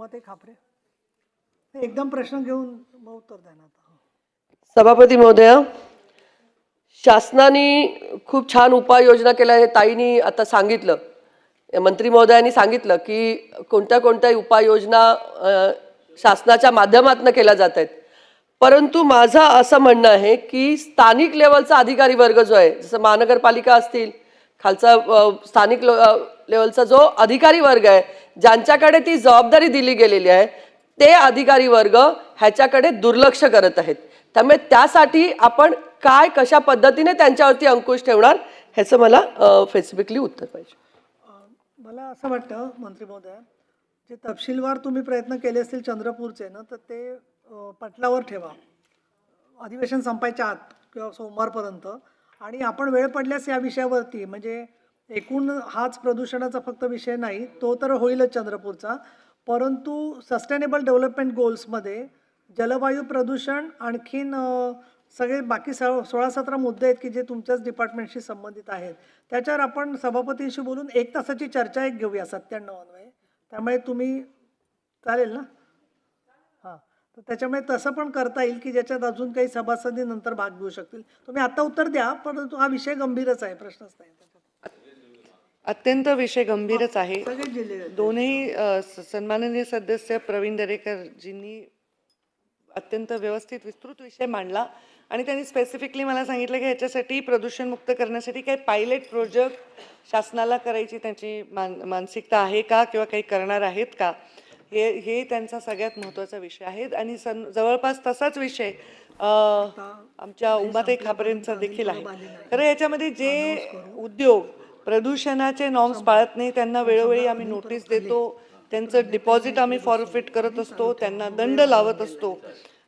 उमाते खापरे. एकदम प्रश्न घेऊन मग उत्तर देणार हो. सभापती महोदय शासनाने खूप छान उपाययोजना केल्या हे ताईनी आता सांगितलं मंत्री महोदयांनी सांगितलं की कोणत्या कोणत्या उपाययोजना शासनाच्या माध्यमातून केल्या जात आहेत. परंतु माझं असं म्हणणं आहे की स्थानिक लेवलचा अधिकारी वर्ग जो आहे जसं महानगरपालिका असतील खालचा स्थानिक लेवलचा जो अधिकारी वर्ग आहे ज्यांच्याकडे ती जबाबदारी दिली गेलेली आहे ते अधिकारी वर्ग ह्याच्याकडे दुर्लक्ष करत आहेत. त्यामुळे त्यासाठी आपण काय कशा पद्धतीने त्यांच्यावरती अंकुश ठेवणार ह्याचं मला स्पेसिफिकली उत्तर पाहिजे. मला असं वाटतं मंत्री महोदय जे तपशीलवार तुम्ही प्रयत्न केले असतील चंद्रपूरचे ना तर ते पटलावर ठेवा. अधिवेशन संपायच्या आत किंवा सोमवारपर्यंत. आणि आपण वेळ पडल्यास या विषयावरती म्हणजे एकूण हाच प्रदूषणाचा फक्त विषय नाही तो तर होईलच चंद्रपूरचा. परंतु सस्टेनेबल डेव्हलपमेंट गोल्समध्ये जलवायू प्रदूषण आणखीन सगळे बाकी स सोळा सतरा मुद्दे आहेत की जे तुमच्याच डिपार्टमेंटशी संबंधित आहेत. त्याच्यावर आपण सभापतींशी बोलून एक तासाची चर्चा एक घेऊया सत्त्याण्णव अन्वये त्यामुळे तुम्ही चालेल ना? हां. तर त्याच्यामुळे तसं पण करता येईल की ज्याच्यात अजून काही सभासदी नंतर भाग घेऊ शकतील. तुम्ही आता उत्तर द्या परंतु हा विषय गंभीरच आहे प्रश्नच नाही त्याच्यात. अत्यंत विषय गंभीरच आहे. दोन्ही सन्माननीय सदस्य प्रवीण दरेकरजींनी अत्यंत व्यवस्थित विस्तृत विषय मांडला आणि त्यांनी स्पेसिफिकली मला सांगितलं की ह्याच्यासाठी प्रदूषणमुक्त करण्यासाठी काही पायलट प्रोजेक्ट शासनाला करायची त्यांची मान मानसिकता आहे का किंवा काही करणार आहेत का? हे हे त्यांचा सगळ्यात महत्त्वाचा विषय आहे आणि सन जवळपास तसाच विषय आमच्या उमाताई खापरेंचा देखील आहे. खरं याच्यामध्ये जे उद्योग प्रदूषणाचे नॉर्म्स पाळत नाही त्यांना वेळोवेळी आम्ही नोटीस देतो त्यांचं डिपॉझिट आम्ही फॉरफिट करत असतो त्यांना दंड लावत असतो.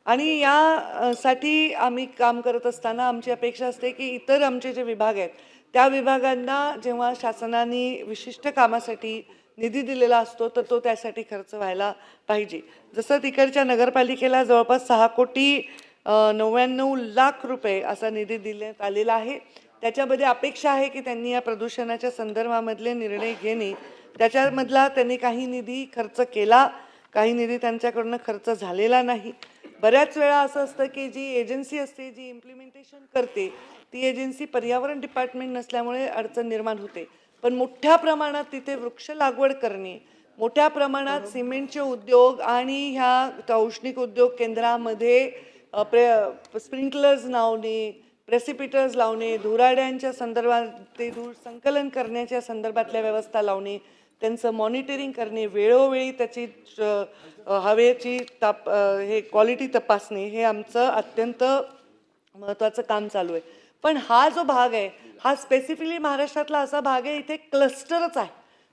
आणि या साठी आम्ही काम करत असताना आमची अपेक्षा असते की इतर आमचे जे विभाग आहेत त्या विभागांना जेव्हा शासनाने विशिष्ट कामासाठी निधी दिलेला असतो तर तो त्यासाठी खर्च व्हायला पाहिजे. जसं तिकडच्या नगरपालिकेला जवळपास सहा कोटी नव्याण्णव लाख रुपये असा निधी देण्यात आलेला आहे. त्याच्यामध्ये अपेक्षा आहे की त्यांनी या प्रदूषणाच्या संदर्भामधले निर्णय घेणे. त्याच्यामधला त्यांनी काही निधी खर्च केला. काही निधी त्यांच्याकडनं खर्च झालेला नाही. बऱ्याच वेळा असं असतं की जी एजन्सी असते जी इम्प्लिमेंटेशन करते ती एजन्सी पर्यावरण डिपार्टमेंट नसल्यामुळे अडचण निर्माण होते. पण मोठ्या प्रमाणात तिथे वृक्ष लागवड करणे मोठ्या प्रमाणात सिमेंटचे उद्योग आणि ह्या औष्णिक उद्योग केंद्रामध्ये प्रे स्प्रिंकलर्स लावणे प्रेसिपिटर्स लावणे धुराड्यांच्या संदर्भात ते धूर संकलन करण्याच्या संदर्भातल्या व्यवस्था लावणे त्यांचं मॉनिटरिंग करणे वेळोवेळी त्याची च- हवेची ताप हे क्वालिटी तपासणे हे आमचं अत्यंत महत्त्वाचं काम चालू आहे. पण हा जो भाग आहे हा स्पेसिफिकली महाराष्ट्रातला असा भाग आहे इथे क्लस्टरच आहे.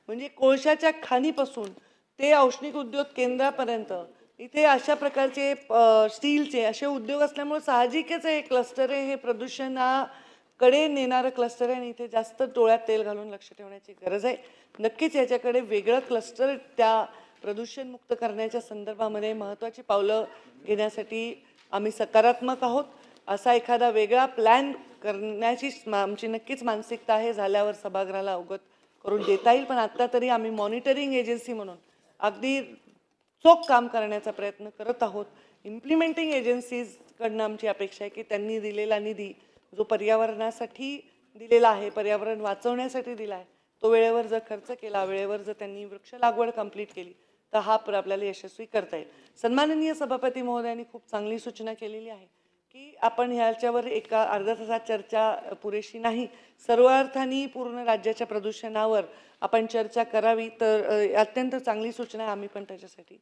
म्हणजे कोळशाच्या खाणीपासून ते औष्णिक उद्योग केंद्रापर्यंत इथे अशा प्रकारचे स्टीलचे असे उद्योग असल्यामुळे साहजिकच आहे क्लस्टर आहे हे प्रदूषणाकडे नेणारं क्लस्टर आहे आणि इथे जास्त डोळ्यात तेल घालून लक्ष ठेवण्याची गरज आहे. नक्कीच याच्याकडे वेगळं क्लस्टर त्या प्रदूषणमुक्त करण्याच्या संदर्भामध्ये महत्त्वाची पावलं घेण्यासाठी आम्ही सकारात्मक आहोत. असा एखादा वेगळा प्लॅन करण्याची मा- आमची नक्कीच मानसिकता आहे. झाल्यावर सभागृहाला अवगत करून देता येईल. पण आत्ता तरी आम्ही मॉनिटरिंग एजन्सी म्हणून अगदी चोख काम करण्याचा प्रयत्न करत आहोत. इम्प्लिमेंटिंग एजन्सीजकडनं आमची अपेक्षा आहे की त्यांनी दिलेला निधी जो पर्यावरणासाठी दिलेला आहे पर्यावरण वाचवण्यासाठी दिला आहे तो वेळेवर जर खर्च केला वेळेवर जर त्यांनी वृक्ष लागवड कंप्लीट केली तर हा प्र आपल्याला यशस्वी करता येईल. सन्माननीय सभापती महोदयांनी खूप चांगली सूचना केलेली आहे. की आपण ह्याच्यावर एका अर्धा तासात चर्चा पुरेशी नाही. सर्व अर्थाने पूर्ण राज्याच्या प्रदूषणावर आपण चर्चा करावी तर अत्यंत चांगली सूचना आहे आम्ही पण त्याच्यासाठी.